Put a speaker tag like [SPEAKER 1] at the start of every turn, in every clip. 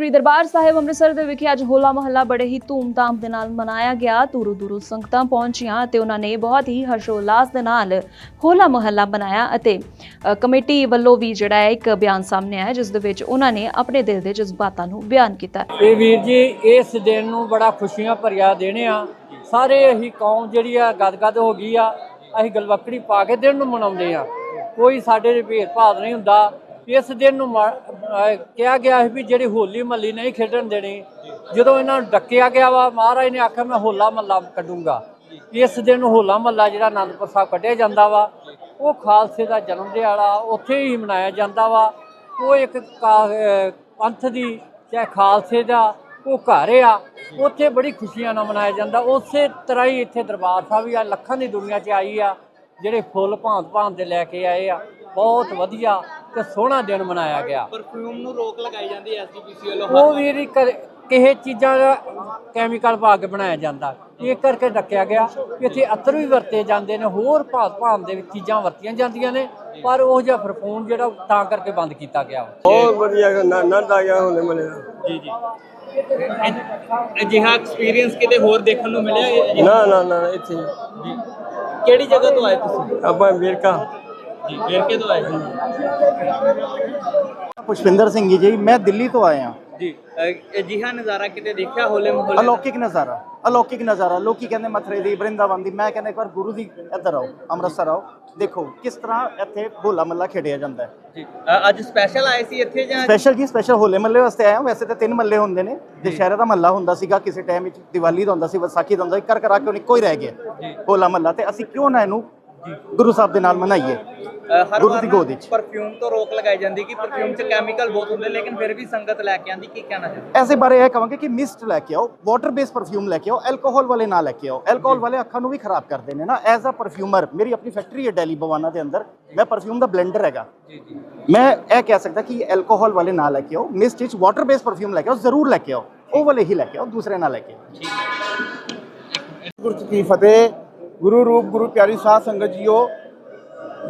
[SPEAKER 1] ਸ੍ਰੀ ਦਰਬਾਰ ਸਾਹਿਬ ਅੰਮ੍ਰਿਤਸਰ ਦੇ ਵਿਖੇ ਅੱਜ ਹੋਲਾ ਮਹੱਲਾ ਬੜੇ ਹੀ ਧੂਮਧਾਮ ਦੇ ਨਾਲ ਮਨਾਇਆ ਗਿਆ। ਦੂਰੋਂ ਦੂਰੋਂ ਸੰਗਤਾਂ ਪਹੁੰਚੀਆਂ ਅਤੇ ਉਹਨਾਂ ਨੇ ਬਹੁਤ ਹੀ ਹਰਸ਼ੋਲਾਸ ਦੇ ਨਾਲ ਹੋਲਾ ਮਹੱਲਾ ਮਨਾਇਆ ਅਤੇ ਕਮੇਟੀ ਵੱਲੋਂ ਵੀ ਜਿਹੜਾ ਇੱਕ ਬਿਆਨ ਸਾਹਮਣੇ ਆਇਆ, ਜਿਸ ਦੇ ਵਿੱਚ ਉਹਨਾਂ ਨੇ ਆਪਣੇ ਦਿਲ ਦੇ ਜਜ਼ਬਾਤਾਂ ਨੂੰ ਬਿਆਨ ਕੀਤਾ।
[SPEAKER 2] ਇਹ ਵੀਰ ਜੀ, ਇਸ ਦਿਨ ਨੂੰ ਬੜਾ ਖੁਸ਼ੀਆਂ ਭਰਿਆ ਦੇਣੇ ਆ। ਸਾਰੇ ਅਸੀਂ ਕੌਮ ਜਿਹੜੀ ਆ, ਗਦਗਦ ਹੋ ਗਈ ਆ। ਅਸੀਂ ਗਲਵਕੜੀ ਪਾ ਕੇ ਦਿਨ ਨੂੰ ਮਨਾਉਂਦੇ ਆ। ਕੋਈ ਸਾਡੇ ਦੇ ਭੇਦਭਾਵ ਨਹੀਂ ਹੁੰਦਾ। ਇਸ ਦਿਨ ਨੂੰ ਅਹ ਕਿਹਾ ਗਿਆ ਸੀ ਵੀ ਜਿਹੜੀ ਹੋਲੀ ਮਹੱਲੀ ਨਹੀਂ ਖੇਡਣ ਦੇਣੀ, ਜਦੋਂ ਇਹਨਾਂ ਨੂੰ ਡੱਕਿਆ ਗਿਆ ਵਾ, ਮਹਾਰਾਜ ਨੇ ਆਖਿਆ, ਮੈਂ ਹੋਲਾ ਮਹੱਲਾ ਕੱਢੂੰਗਾ। ਇਸ ਦਿਨ ਹੋਲਾ ਮਹੱਲਾ ਜਿਹੜਾ ਆਨੰਦਪੁਰ ਸਾਹਿਬ ਕੱਢਿਆ ਜਾਂਦਾ ਵਾ, ਉਹ ਖਾਲਸੇ ਦਾ ਜਨਮ ਦਿਹਾੜਾ ਉੱਥੇ ਹੀ ਮਨਾਇਆ ਜਾਂਦਾ ਵਾ। ਉਹ ਇੱਕ ਕਾ- ਅਹ, ਪੰਥ ਦੀ, ਚਾਹੇ ਖਾਲਸੇ ਦਾ, ਉਹ ਘਰ ਆ, ਉੱਥੇ ਬੜੀ ਖੁਸ਼ੀਆਂ ਨਾਲ ਮਨਾਇਆ ਜਾਂਦਾ। ਉਸੇ ਤਰ੍ਹਾਂ ਹੀ ਇੱਥੇ ਦਰਬਾਰ ਸਾਹਿਬ ਵੀ ਆ, ਲੱਖਾਂ ਦੀ ਦੁਨੀਆ 'ਚ ਆਈ ਆ, ਜਿਹੜੇ ਫੁੱਲ ਭਾਂਤ ਭਾਂਤ ਦੇ ਲੈ ਕੇ ਆਏ ਆ, ਬਹੁਤ ਵਧੀਆ। ਤੇ ਸੋਹਣਾ ਦਿਨ ਮਨਾਇਆ ਗਿਆ।
[SPEAKER 3] ਪਰਫਿਊਮ ਨੂੰ ਰੋਕ ਲਗਾਈ ਜਾਂਦੀ ਹੈ ਐਸਜੀਪੀਸੀ ਵੱਲੋਂ
[SPEAKER 2] ਉਹ ਵੀ ਕਿਸੇ ਚੀਜ਼ਾਂ ਦਾ ਕੈਮੀਕਲ ਪਾ ਕੇ ਬਣਾਇਆ ਜਾਂਦਾ। ਇਹ ਕਰਕੇ ਡੱਕਿਆ ਗਿਆ ਕਿ ਇੱਥੇ ਅਤਰ ਵੀ ਵਰਤੇ ਜਾਂਦੇ ਨੇ ਹੋਰ ਭਾਂਤ ਭਾਂਤ ਦੇ ਵਿੱਚ ਚੀਜ਼ਾਂ ਵਰਤੀਆਂ ਜਾਂਦੀਆਂ ਨੇ ਪਰ ਉਹ ਜਿਹਾ ਫਰਫੂਨ ਜਿਹੜਾ ਤਾਂ ਕਰਕੇ ਬੰਦ ਕੀਤਾ ਗਿਆ।
[SPEAKER 4] ਬਹੁਤ ਵਧੀਆ ਆਨੰਦ ਆ ਗਿਆ ਹੋਲੇ ਮਲੇ
[SPEAKER 3] ਜੀ ਜੀ। ਅਜਿਹਾ ਐਕਸਪੀਰੀਅੰਸ ਕਿਤੇ ਹੋਰ ਦੇਖਣ ਨੂੰ ਮਿਲਿਆ
[SPEAKER 4] ਨਾ ਨਾ ਨਾ ਇੱਥੇ।
[SPEAKER 3] ਜੀ ਕਿਹੜੀ ਜਗ੍ਹਾ ਤੋਂ ਆਏ ਤੁਸੀਂ?
[SPEAKER 4] ਆਪਾਂ ਵੇਰਕਾ
[SPEAKER 3] ਜੀ ਵੇਰਕੇ ਤੋਂ ਆਏ
[SPEAKER 5] ਪੁਸ਼ਪਿੰਦਰ ਸਿੰਘ ਜੀ ਮੈਂ ਦਿੱਲੀ ਤੋਂ ਆਇਆ।
[SPEAKER 3] ਜੀ ਅਜਿਹਾ ਨਜ਼ਾਰਾ ਕਿਤੇ ਦੇਖਿਆ ਹੋਲੇ ਮਹੱਲੇ?
[SPEAKER 5] ਅਲੌਕਿਕ ਨਜ਼ਾਰਾ ਅਲੌਕਿਕ ਨਜ਼ਾਰਾ। ਲੋਕੀ ਕਹਿੰਦੇ ਮਥਰੇ ਦੀ ਬ੍ਰਿੰਦਾਵਨ ਦੀ। ਮੈਂ ਕਹਿੰਦਾ ਇੱਕ ਵਾਰ ਗੁਰੂ ਦੀ ਇੱਧਰ ਆਓ ਅੰਮ੍ਰਿਤਸਰ ਆਓ। ਦੇਖੋ ਕਿਸ ਤਰ੍ਹਾਂ ਇੱਥੇ ਹੋਲਾ ਮੱਲਾ ਖੇਡਿਆ ਜਾਂਦਾ ਹੈ।
[SPEAKER 3] ਜੀ ਅੱਜ ਸਪੈਸ਼ਲ ਆਏ ਸੀ ਇੱਥੇ ਜਾਂ
[SPEAKER 5] ਸਪੈਸ਼ਲ ਜੀ ਸਪੈਸ਼ਲ ਹੋਲੇ ਮੱਲੇ ਵਾਸਤੇ ਆਇਆ ਵੈਸੇ ਤਾਂ ਤਿੰਨ ਮੱਲੇ ਹੁੰਦੇ ਨੇ। ਦੁਸ਼ਹਿਰੇ ਦਾ ਮੱਲਾ ਹੁੰਦਾ ਸੀਗਾ ਕਿਸੇ ਟਾਈਮ ਵਿੱਚ ਦੀਵਾਲੀ ਦਾ ਹੁੰਦਾ ਸੀ ਵਿਸਾਖੀ ਦਾ ਹੁੰਦਾ ਸੀ ਕਰ ਕਰਾ ਕੇ ਇੱਕੋ ਹੀ ਰਹਿ ਗਿਆ। ਹੋਲਾ ਮੱਲਾ। ਤੇ ਅਸੀਂ ਕਿਉਂ ਨਾ ਇਹਨੂੰ ਗੁਰੂ ਸਾਹਿਬ ਦੇ ਨਾਲ ਮਨਾਈਏ। ਗੁਰੂ
[SPEAKER 3] ਵਾਰ
[SPEAKER 5] ਦੀ
[SPEAKER 3] ਨਾ
[SPEAKER 5] ਗੋਦ ਵਿੱਚ।
[SPEAKER 3] ਪਰਫਿਊਮ ਤੋਂ ਰੋਕ ਲਗਾਈ ਜਾਂਦੀ ਕਿ ਪਰਫਿਊਮ 'ਚ ਕੈਮੀਕਲ ਬਹੁਤ ਹੁੰਦੇ ਲੇਕਿਨ ਫਿਰ ਵੀ ਸੰਗਤ ਲੈ ਕੇ ਆਂਦੀ ਕੀ ਕਹਿਣਾ ਚਾਹੁੰਦੇ
[SPEAKER 5] ਐਸੇ ਬਾਰੇ ਇਹ ਕਹਾਂਗੇ ਕਿ ਮਿਸਟ ਲੈ ਕੇ ਆਓ ਵਾਟਰ ਬੇਸ ਪਰਫਿਊਮ ਲੈ ਕੇ ਆਓ ਐਲਕੋਹਲ ਵਾਲੇ ਨਾ ਲੈ ਕੇ ਆਓ। ਐਲਕੋਹਲ ਵਾਲੇ ਅੱਖਾਂ ਨੂੰ ਵੀ ਖਰਾਬ ਕਰਦੇ ਨੇ ਨਾ। ਐਜ਼ ਅ ਪਰਫਿਊਮਰ ਮੇਰੀ ਆਪਣੀ ਫੈਕਟਰੀ ਹੈ ਦਿੱਲੀ ਬਵਾਨਾ ਦੇ ਅੰਦਰ। ਮੈਂ ਪਰਫਿਊਮ ਦਾ ਬਲੈਂਡਰ ਹੈਗਾ।
[SPEAKER 3] ਜੀ ਜੀ।
[SPEAKER 5] ਮੈਂ ਇਹ ਕਹਿ ਸਕਦਾ ਕਿ ਐਲਕੋਹਲ ਵਾਲੇ ਨਾ ਲੈ ਕੇ ਆਓ ਮਿਸਟ ਵਿੱਚ ਵਾਟਰ ਬੇਸ ਪਰਫਿਊਮ ਲੈ ਕੇ ਆਓ ਜ਼ਰੂਰ ਲੈ ਕੇ ਆਓ। ਉਹ ਵਾਲੇ ਹੀ ਲੈ ਕੇ ਆਓ ਦੂਸਰੇ ਨਾ ਲੈ ਕੇ ਆਓ।
[SPEAKER 6] ਕੀ ਫਤਿਹ। ਗੁਰੂ ਰੂਪ, ਗੁਰੂ ਪਿਆਰੀ ਸਾਧ ਸੰਗਤ ਜੀਓ,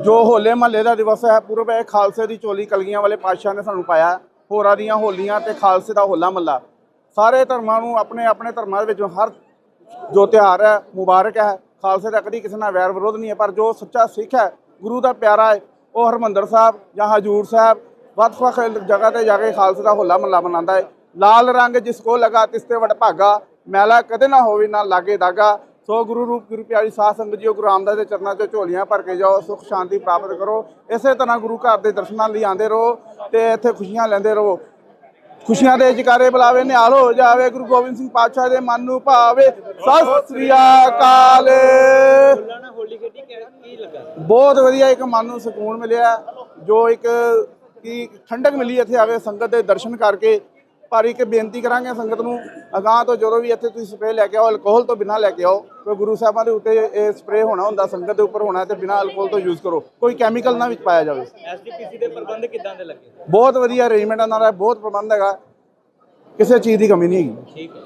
[SPEAKER 6] ਜੋ ਹੋਲੇ ਮਹੱਲੇ ਦਾ ਦਿਵਸ ਹੈ, ਪੂਰਬ ਹੈ ਖਾਲਸੇ ਦੀ ਚੋਲੀ ਕਲਗੀਆਂ ਵਾਲੇ ਪਾਤਸ਼ਾਹ ਨੇ ਸਾਨੂੰ ਪਾਇਆ, ਹੋਰਾਂ ਦੀਆਂ ਹੋਲੀਆਂ ਤੇ ਖਾਲਸੇ ਦਾ ਹੋਲਾ ਮਹੱਲਾ। ਸਾਰੇ ਧਰਮਾਂ ਨੂੰ ਆਪਣੇ ਆਪਣੇ ਧਰਮਾਂ ਦੇ ਵਿੱਚ ਹਰ ਜੋ ਤਿਉਹਾਰ ਹੈ, ਮੁਬਾਰਕ ਹੈ, ਖਾਲਸੇ ਦਾ ਕਦੀ ਕਿਸੇ ਨਾਲ ਵੈਰ ਵਿਰੋਧ ਨਹੀਂ ਹੈ, ਪਰ ਜੋ ਸੱਚਾ ਸਿੱਖ ਹੈ, ਗੁਰੂ ਦਾ ਪਿਆਰਾ ਹੈ, ਉਹ ਹਰਮੰਦਰ ਸਾਹਿਬ ਜਾਂ ਹਜੂਰ ਸਾਹਿਬ ਵੱਖ-ਵੱਖ ਜਗ੍ਹਾ ਤੇ ਜਾ ਕੇ ਖਾਲਸੇ ਦਾ ਹੋਲਾ ਮਹੱਲਾ ਮਨਾਉਂਦਾ ਹੈ। ਲਾਲ ਰੰਗ ਜਿਸ ਕੋ ਲਗਾ, ਤਿਸ ਤੇ ਵਡ ਭਾਗਾ ਮੈਲਾ ਕਦੇ ਨਾ ਹੋਵੇ, ਨਾ ਲਾਗੇ ਦਾਗਾ ਸੋ ਗੁਰੂ ਰੂਪ ਗੁਰੂ ਪਿਆਰੀ ਸਾਧ ਸੰਗਤ ਜੀਓ ਗੁਰੂ ਰਾਮਦਾਸ ਦੇ ਚਰਨਾਂ 'ਚ ਝੋਲੀਆਂ ਭਰ ਕੇ ਜਾਓ, ਸੁਖ ਸ਼ਾਂਤੀ ਪ੍ਰਾਪਤ ਕਰੋ। ਇਸੇ ਤਰ੍ਹਾਂ ਗੁਰੂ ਘਰ ਦੇ ਦਰਸ਼ਨਾਂ ਲਈ ਆਉਂਦੇ ਰਹੋ ਤੇ ਇੱਥੇ ਖੁਸ਼ੀਆਂ ਲੈਂਦੇ ਰਹੋ। ਖੁਸ਼ੀਆਂ ਦੇ ਜਕਾਰੇ ਬੁਲਾਵੇ, ਨਿਹਾਲ ਹੋ ਜਾਵੇ, ਗੁਰੂ ਗੋਬਿੰਦ ਸਿੰਘ ਪਾਤਸ਼ਾਹ ਦੇ ਮਨ ਨੂੰ ਭਾਵੇ। ਸਤਿ ਸ੍ਰੀ ਅਕਾਲ। ਬਹੁਤ ਵਧੀਆ ਇੱਕ ਮਨ ਨੂੰ ਸਕੂਨ ਮਿਲਿਆ, ਜੋ ਇੱਕ ਕੀ ਠੰਡਕ ਮਿਲੀ ਇੱਥੇ ਆਵੇ ਸੰਗਤ ਦੇ ਦਰਸ਼ਨ ਕਰਕੇ। ਪਰ ਇੱਕ ਬੇਨਤੀ ਕਰਾਂਗੇ ਸੰਗਤ ਨੂੰ ਅਗਾਹ ਤੋਂ ਜਦੋਂ ਵੀ ਇੱਥੇ ਤੁਸੀਂ ਸਪਰੇਅ ਲੈ ਕੇ ਆਓ ਅਲਕੋਹਲ ਤੋਂ ਬਿਨਾਂ ਲੈ ਕੇ ਆਓ ਕਿਉਂਕਿ ਗੁਰੂ ਸਾਹਿਬਾਂ ਦੇ ਉੱਤੇ ਇਹ ਸਪਰੇਅ ਹੋਣਾ ਹੁੰਦਾ ਸੰਗਤ ਦੇ ਉੱਪਰ ਹੋਣਾ ਤੇ ਬਿਨਾਂ ਅਲਕੋਹਲ ਤੋਂ ਯੂਜ਼ ਕਰੋ ਕੋਈ ਕੈਮੀਕਲ ਨਾ ਵਿੱਚ ਪਾਇਆ ਜਾਵੇ।
[SPEAKER 3] ਐਸਜੀਪੀਸੀ ਦੇ ਪ੍ਰਬੰਧ ਕਿਦਾਂ ਦੇ ਲੱਗੇ?
[SPEAKER 6] ਬਹੁਤ ਵਧੀਆ ਅਰੇਂਜਮੈਂਟ ਉਹਨਾਂ ਦਾ ਬਹੁਤ ਪ੍ਰਬੰਧ ਹੈਗਾ ਕਿਸੇ ਚੀਜ਼ ਦੀ ਕਮੀ ਨਹੀਂ ਹੈਗੀ।
[SPEAKER 3] ਠੀਕ ਹੈ।